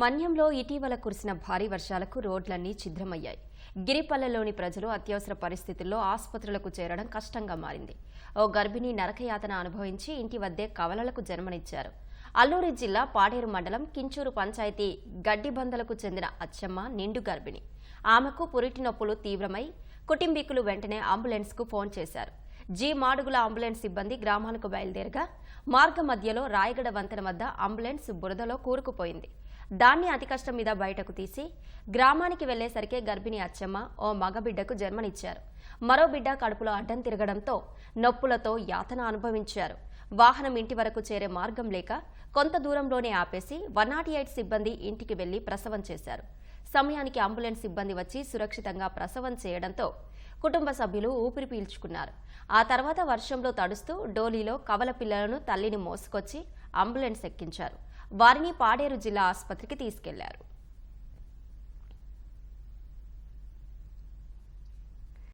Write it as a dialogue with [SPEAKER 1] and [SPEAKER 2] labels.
[SPEAKER 1] మన్యంలో ఇటీవల కురిసిన భారీ వర్షాలకు రోడ్లన్నీ ఛిద్రమయ్యాయి. గిరిపల్లెలోని ప్రజలు అత్యవసర పరిస్థితుల్లో ఆసుపత్రులకు చేరడం కష్టంగా మారింది. ఓ గర్భిణి నరకయాతన అనుభవించి ఇంటి వద్దే కవలలకు జన్మనిచ్చారు. అల్లూరి జిల్లా పాడేరు మండలం కించూరు పంచాయతీ గడ్డిబందలకు చెందిన అచ్చమ్మ నిండు గర్భిణి. ఆమెకు పురిటి నొప్పులు తీవ్రమై కుటుంబీకులు వెంటనే అంబులెన్స్కు ఫోన్ చేశారు. జీ మాడుగుల అంబులెన్స్ సిబ్బంది గ్రామానికి బయలుదేరగా మార్గ మధ్యలో రాయగడ వంతెన వద్ద అంబులెన్స్ బురదలో కూరుకుపోయింది. దాన్ని అతి కష్టం మీద బయటకు తీసి గ్రామానికి వెళ్ళేసరికే గర్భిణి అచ్చమ్మ ఓ మగబిడ్డకు జన్మనిచ్చారు. మరో బిడ్డ కడుపులో అడ్డం తిరగడంతో నొప్పులతో యాతన అనుభవించారు. వాహనం ఇంటి వరకు చేరే మార్గం లేక కొంత దూరంలోనే ఆపేసి వన్ ఎయిట్ సిబ్బంది ఇంటికి వెళ్ళి ప్రసవం చేశారు. సమయానికి అంబులెన్స్ సిబ్బంది వచ్చి సురక్షితంగా ప్రసవం చేయడంతో కుటుంబ సభ్యులు ఊపిరి పీల్చుకున్నారు. ఆ తర్వాత వర్షంలో తడుస్తూ డోలీలో కవల పిల్లలను తల్లిని మోసుకొచ్చి అంబులెన్స్ ఎక్కించారు. వారిని పాడేరు జిల్లా ఆసుపత్రికి తీసుకెళ్ళారు.